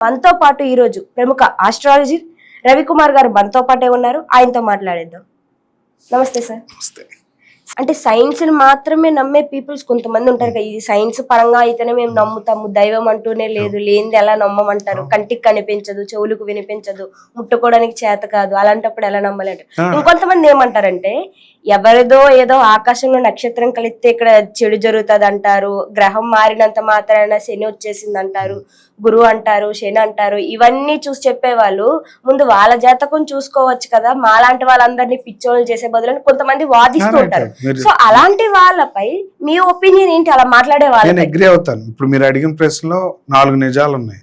మనతో పాటు ఈరోజు ప్రముఖ ఆస్ట్రాలజీ రవికుమార్ గారు మనతో పాటే ఉన్నారు. ఆయనతో మాట్లాడేద్దాం. నమస్తే సార్. అంటే సైన్స్ మాత్రమే నమ్మే పీపుల్స్ కొంతమంది ఉంటారు కదా ఇది సైన్స్ పరంగా అయితేనే మేము నమ్ముతాము దైవం అంటూనే లేదు లేనిది ఎలా నమ్మమంటారు? కంటికి కనిపించదు చెవులకు వినిపించదు ముట్టుకోవడానికి చేత కాదు అలాంటప్పుడు ఎలా నమ్మలేంటారు? ఆ. ఇంకొంతమంది ఏమంటారంటే ఎవరిదో ఏదో ఆకాశంలో నక్షత్రం కలిస్తే ఇక్కడ చెడు జరుగుతుంది అంటారు గ్రహం మారినంత మాత్రాన శని వచ్చేసింది అంటారు గురువు అంటారు శని అంటారు. ఇవన్నీ చూసి చెప్పేవాళ్ళు ముందు వాళ్ళ జాతకం చూసుకోవచ్చు కదా మాలాంటి వాళ్ళందరినీ పిచ్చోళ్ళు చేసే బదులు కొంతమంది వాదిస్తూ ఉంటారు. సో అలాంటి వాళ్ళపై మీ ఒపీనియన్ ఏంటి? అలా మాట్లాడే అగ్రి అవుతాను. ఇప్పుడు మీరు అడిగిన ప్రశ్నలో నాలుగు నిజాలు ఉన్నాయి.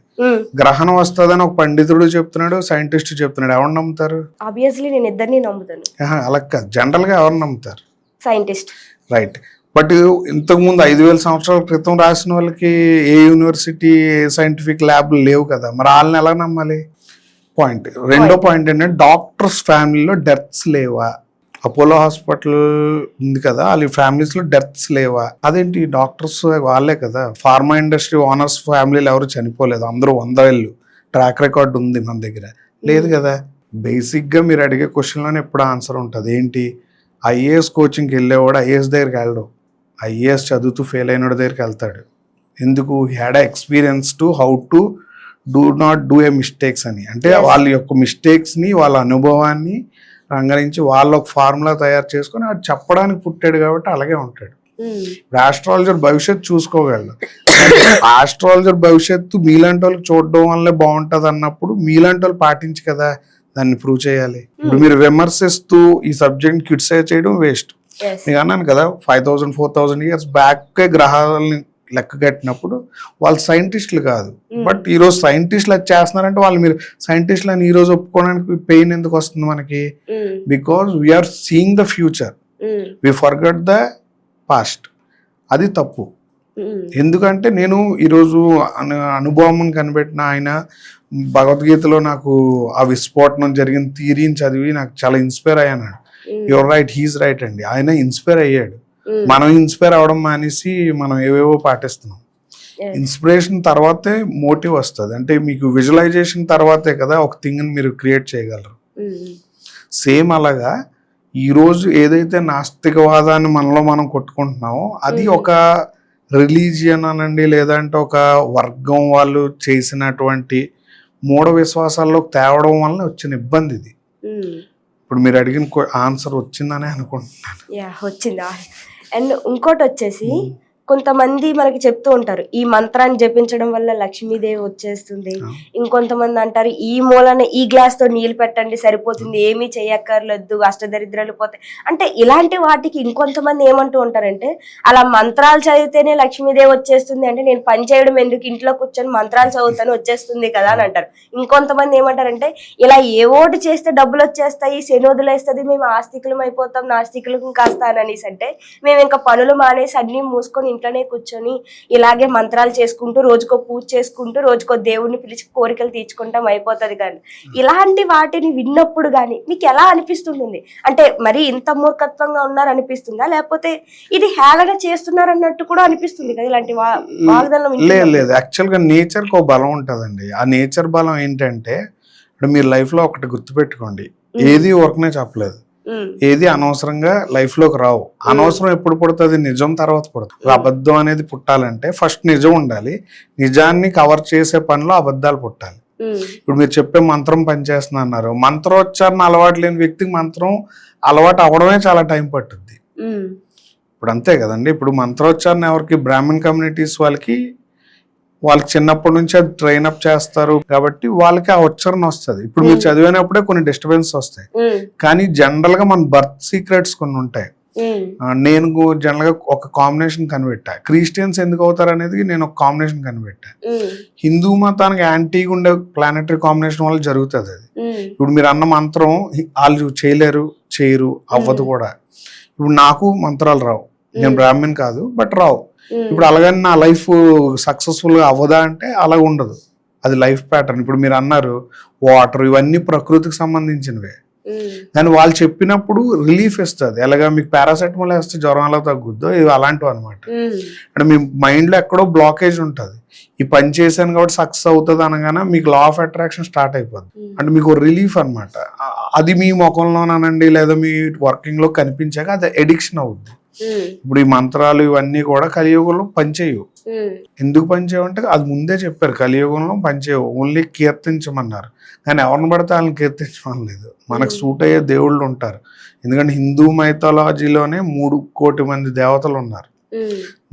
గ్రహణం వస్తుందని ఒక పండితుడు చెప్తున్నాడు సైంటిస్ట్ చెప్తున్నాడు. ఎవరు నమ్ముతారు? ఆబ్వియస్లీ నేను ఇద్దరిని నమ్ముతాను. అలా కాదు. జనరల్గా ఎవరు నమ్ముతారు? సైంటిస్ట్ రైట్ బట్ ఇంతకు ముందు ఐదు వేల సంవత్సరాల క్రితం రాసిన వాళ్ళకి ఏ యూనివర్సిటీ సైంటిఫిక్ ల్యాబ్లు లేవు కదా. మరి వాళ్ళని ఎలా నమ్మాలి? పాయింట్ రెండో పాయింట్ ఏంటంటే డాక్టర్స్ ఫ్యామిలీలో డెత్స్ లేవా? అపోలో హాస్పిటల్ ఉంది కదా వాళ్ళ ఫ్యామిలీస్లో డెత్స్ లేవా? అదేంటి డాక్టర్స్ వాళ్ళే కదా? ఫార్మా ఇండస్ట్రీ ఓనర్స్ ఫ్యామిలీలు ఎవరు చనిపోలేదు? అందరూ వంద వేళ్ళు ట్రాక్ రికార్డ్ ఉంది మన దగ్గర. లేదు కదా? బేసిక్గా మీరు అడిగే క్వశ్చన్లోనే ఎప్పుడు ఆన్సర్ ఉంటుంది. ఏంటి? ఐఏఎస్ కోచింగ్కి వెళ్ళేవాడు ఐఏఎస్ దగ్గరికి వెళ్ళడు. ఐఏఎస్ చదువుతూ ఫెయిల్ అయిన దగ్గరికి వెళ్తాడు. ఎందుకు? Had experience to how to do not do a mistakes అని. అంటే. వాళ్ళ యొక్క mistakes ని వాళ్ళ అనుభవాన్ని రంగరించి వాళ్ళ ఒక ఫార్ములా తయారు చేసుకొని అది చెప్పడానికి పుట్టాడు కాబట్టి అలాగే ఉంటాడు. ఇప్పుడు ఆస్ట్రాలజర్ భవిష్యత్తు చూసుకోగలడు. ఆస్ట్రాలజర్ భవిష్యత్తు మీలాంటి వాళ్ళకి చూడడం వల్లే బాగుంటది అన్నప్పుడు మీలాంటి వాళ్ళు పాటించి కదా దాన్ని ప్రూవ్ చేయాలి. ఇప్పుడు మీరు విమర్శిస్తూ ఈ సబ్జెక్ట్ క్రిటిసైజ్ చేయడం వేస్ట్ నేను అన్నాను కదా five thousand four thousand years back గ్రహాలని లెక్క కట్టినప్పుడు వాళ్ళు సైంటిస్టులు కాదు. బట్ ఈ రోజు సైంటిస్టులు అది చేస్తున్నారంటే వాళ్ళు మీరు సైంటిస్టులు అని ఈ రోజు ఒప్పుకోవడానికి పెయిన్ ఎందుకు వస్తుంది మనకి? Because we are seeing the future we forgot the past అది తప్పు. ఎందుకంటే నేను ఈరోజు అను అనుభవం కనిపెట్టిన ఆయన భగవద్గీతలో నాకు ఆ విస్ఫోటనం జరిగిన థీరీని చదివి నాకు చాలా ఇన్స్పైర్ అయ్యాను. యువర్ రైట్ హీస్ రైట్ అండి. ఆయన ఇన్స్పైర్ అయ్యాడు. మనం ఇన్స్పైర్ అవడం మానేసి మనం ఏవేవో పాటిస్తున్నాం. ఇన్స్పిరేషన్ తర్వాతే మోటివ్ వస్తుంది. అంటే మీకు విజువలైజేషన్ తర్వాతే కదా ఒక థింగ్ మీరు క్రియేట్ చేయగలరు. సేమ్ అలాగా ఈరోజు ఏదైతే నాస్తికవాదాన్ని మనలో మనం కొట్టుకుంటున్నామో అది. ఒక రిలీజియన్ అనండి లేదంటే ఒక వర్గం వాళ్ళు చేసినటువంటి మూఢ విశ్వాసాల్లోకి తేవడం వల్ల వచ్చిన ఇబ్బంది ఇది. ఇప్పుడు మీరు అడిగిన ఆన్సర్ వచ్చిందని అనుకుంటున్నాను. వచ్చిందా. అండ్ ఇంకోటి వచ్చేసి కొంతమంది మనకి చెప్తూ ఉంటారు ఈ మంత్రాన్ని జపించడం వల్ల లక్ష్మీదేవి వచ్చేస్తుంది. ఇంకొంతమంది అంటారు ఈ మూలన ఈ గ్లాస్తో నీళ్ళు పెట్టండి సరిపోతుంది ఏమీ చేయక్కర్లేదు అష్టదరిద్రాలు పోతాయి. అంటే ఇలాంటి వాటికి ఇంకొంతమంది ఏమంటూ ఉంటారంటే అలా మంత్రాలు చదివితేనే లక్ష్మీదేవి వచ్చేస్తుంది అంటే నేను పని చేయడం ఎందుకు ఇంట్లో కూర్చొని మంత్రాలు చదువుతాను వచ్చేస్తుంది కదా అని అంటారు. ఇంకొంతమంది ఏమంటారంటే ఇలా ఏ ఓటు చేస్తే డబ్బులు వచ్చేస్తాయి శని వదిలేస్తుంది మేము ఆస్తికులం అయిపోతాం నాస్తికులం కాస్త అని అనేసి అంటే మేము ఇంకా పనులు మానేసి అన్ని మూసుకొని ఇంట్లోనే కూర్చొని ఇలాగే మంత్రాలు చేసుకుంటూ రోజుకో పూజ చేసుకుంటూ రోజుకో దేవుడిని పిలిచి కోరికలు తీర్చుకుంటాం అయిపోతుంది కానీ. ఇలాంటి వాటిని విన్నప్పుడు కానీ మీకు ఎలా అనిపిస్తుంటుంది? అంటే మరి ఇంత మూర్ఖత్వంగా ఉన్నారు అనిపిస్తుందా లేకపోతే ఇది హేళన చేస్తున్నారు అన్నట్టు కూడా అనిపిస్తుంది కదా ఇలాంటి వాగ్దానం లేదు యాక్చువల్గా నేచర్కి ఒక బలం ఉంటుందండి. ఆ నేచర్ బలం ఏంటంటే ఇప్పుడు మీరు లైఫ్లో ఒకటి గుర్తుపెట్టుకోండి. ఏది వర్క్నే చెప్పలేదు. ఏది అనవసరంగా లైఫ్లోకి రావు. అనవసరం ఎప్పుడు పుడుతుంది? నిజం తర్వాత పుడుతుంది. అబద్ధం అనేది పుట్టాలంటే ఫస్ట్ నిజం ఉండాలి. నిజాన్ని కవర్ చేసే పనిలో అబద్ధాలు పుట్టాలి. ఇప్పుడు మీరు చెప్పే మంత్రం పనిచేస్తుంది అన్నారు. మంత్రోచ్చారణ అలవాటు లేని వ్యక్తికి మంత్రం అలవాటు అవ్వడమే చాలా టైం పట్టుద్ది. ఇప్పుడు అంతే కదండి. ఇప్పుడు మంత్రోచ్చారణ ఎవరికి? బ్రాహ్మణ్ కమ్యూనిటీస్ వాళ్ళకి వాళ్ళకి చిన్నప్పటి నుంచి అది ట్రైన్ అప్ చేస్తారు. కాబట్టి వాళ్ళకి ఆ ఉచ్చారణ వస్తుంది. ఇప్పుడు మీరు. చదివినప్పుడే కొన్ని డిస్టర్బెన్స్ వస్తాయి. కానీ జనరల్గా మన బర్త్ సీక్రెట్స్ కొన్ని ఉంటాయి. నేను జనరల్గా ఒక కాంబినేషన్ కనిపెట్టా. క్రిస్టియన్స్ ఎందుకు అవుతారు అనేది నేను ఒక కాంబినేషన్ కనిపెట్టా. హిందూ మతానికి యాంటీగా ఉండే ప్లానటరీ కాంబినేషన్ వల్ల జరుగుతుంది అది. ఇప్పుడు మీరు అన్న మంత్రం వాళ్ళు చేయలేరు చేయరు అవ్వదు కూడా. ఇప్పుడు నాకు మంత్రాలు రావు. నేను బ్రాహ్మణ్ కాదు బట్ రావు. ఇప్పుడు అలాగని నా లైఫ్ సక్సెస్ఫుల్గా అవ్వదా అంటే అలాగ ఉండదు. అది లైఫ్ ప్యాటర్న్ ఇప్పుడు మీరు అన్నారు వాటర్ ఇవన్నీ ప్రకృతికి సంబంధించినవే. కానీ వాళ్ళు చెప్పినప్పుడు రిలీఫ్ ఇస్తుంది ఎలాగా మీకు పారాసెటమాల్ వేస్తే జ్వరం ఎలా తగ్గుద్దో ఇవి అలాంటివి అనమాట అంటే మీ మైండ్లో ఎక్కడో బ్లాకేజ్ ఉంటుంది. ఈ పని చేశాను కాబట్టి సక్సెస్ అవుతుంది అనగానే మీకు లా ఆఫ్ అట్రాక్షన్ స్టార్ట్ అయిపోద్ది. అంటే మీకు రిలీఫ్ అనమాట అది మీ ముఖంలోనండి లేదా మీ వర్కింగ్లో కనిపించాక అది ఎడిక్షన్ అవుద్ది. ఇప్పుడు ఈ మంత్రాలు ఇవన్నీ కూడా కలియుగంలో పనిచేయవు. ఎందుకు పనిచేయమంటే అది ముందే చెప్పారు కలియుగంలో పనిచేయవు. ఓన్లీ కీర్తించమన్నారు. కానీ ఎవరిని పడితే వాళ్ళని కీర్తించమని లేదు. మనకు సూట్ అయ్యే దేవుళ్ళు ఉంటారు. ఎందుకంటే హిందూ మైథాలజీలోనే మూడు కోటి మంది దేవతలు ఉన్నారు.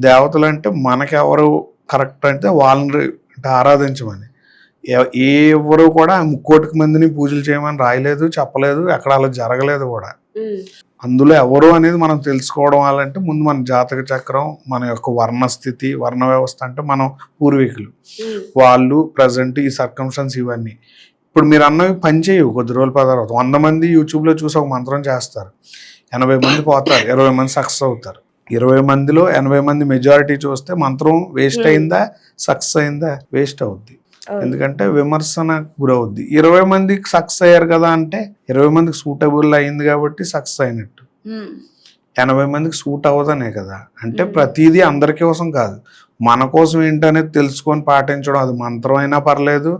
దేవతలు అంటే మనకి ఎవరు కరెక్ట్ అంటే వాళ్ళని అంటే ఆరాధించమని. ఎవరు కూడా ముక్కోటికి మందిని పూజలు చేయమని రాయలేదు చెప్పలేదు ఎక్కడ అలా జరగలేదు కూడా. అందులో ఎవరు అనేది మనం తెలుసుకోవడం వాళ్ళంటే ముందు మన జాతక చక్రం మన యొక్క వర్ణ స్థితి వర్ణ వ్యవస్థ అంటే మనం పూర్వీకులు. వాళ్ళు ప్రజెంట్ ఈ సర్కమ్స్టెన్స్ ఇవన్నీ. ఇప్పుడు మీరు అన్నవి పనిచేయవు కొద్ది రోజుల తర్వాత. వంద మంది యూట్యూబ్లో చూసి ఒక మంత్రం చేస్తారు. ఎనభై మంది పోతారు ఇరవై మంది సక్సెస్ అవుతారు. ఇరవై మందిలో ఎనభై మంది మెజారిటీ చూస్తే మంత్రం వేస్ట్ అయిందా సక్సెస్ అయిందా వేస్ట్ అవుద్ది. ఎందుకంటే విమర్శన గురవుద్ది. ఇరవై మందికి సక్సెస్ అయ్యారు కదా అంటే ఇరవై మందికి సూటబుల్ అయింది కాబట్టి సక్సెస్ అయినట్టు. ఎనభై మందికి సూట్ అవ్వదనే కదా. అంటే. ప్రతిదీ అందరి కోసం కాదు. మన కోసం ఏంటనేది తెలుసుకొని పాటించడం అది మంత్రం అయినా పర్లేదు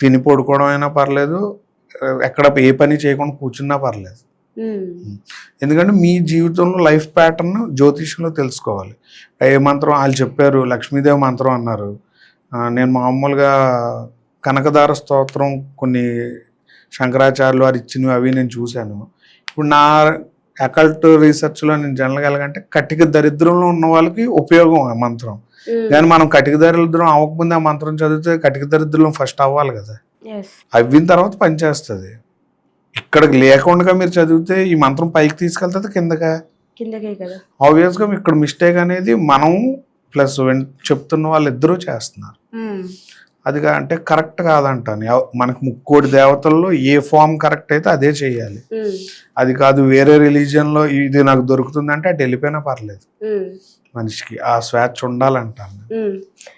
తిని పడుకోవడం అయినా పర్లేదు ఎక్కడ ఏ పని చేయకుండా కూర్చున్నా పర్లేదు. ఎందుకంటే మీ జీవితంలో లైఫ్ ప్యాటర్న్ జ్యోతిష్యంలో తెలుసుకోవాలి. ఏ మంత్రం వాళ్ళు చెప్పారు లక్ష్మీదేవి మంత్రం అన్నారు నేను మామూలుగా కనకదార స్తోత్రం కొన్ని శంకరాచార్యులు వారు ఇచ్చినవి అవి నేను చూశాను. ఇప్పుడు నా అకల్ట్ రీసెర్చ్లో నేను జనరల్గా ఎలాగంటే కటిక దరిద్రంలో ఉన్న వాళ్ళకి ఉపయోగం ఆ మంత్రం. కానీ మనం కటిక దరిద్రం అవ్వకముందే ఆ మంత్రం చదివితే కటిక దరిద్రం ఫస్ట్ అవ్వాలి కదా. అవ్విన తర్వాత పనిచేస్తుంది ఇక్కడికి లేకుండా మీరు చదివితే ఈ మంత్రం పైకి తీసుకెళ్తుంది కిందగా ఆబ్వియస్గా ఇక్కడ మిస్టేక్ అనేది మనం ప్లస్ చెప్తున్న వాళ్ళు ఇద్దరూ చేస్తున్నారు. అది కా- అంటే కరెక్ట్ కాదంటాను. మనకు ముక్కోటి దేవతల్లో ఏ ఫామ్ కరెక్ట్ అయితే అదే చేయాలి. అది కాదు వేరే రిలీజియన్లో ఇది నాకు దొరుకుతుందంటే అటు వెళ్ళిపోయినా పర్లేదు. మనిషికి ఆ స్వేచ్ఛ ఉండాలంటాను.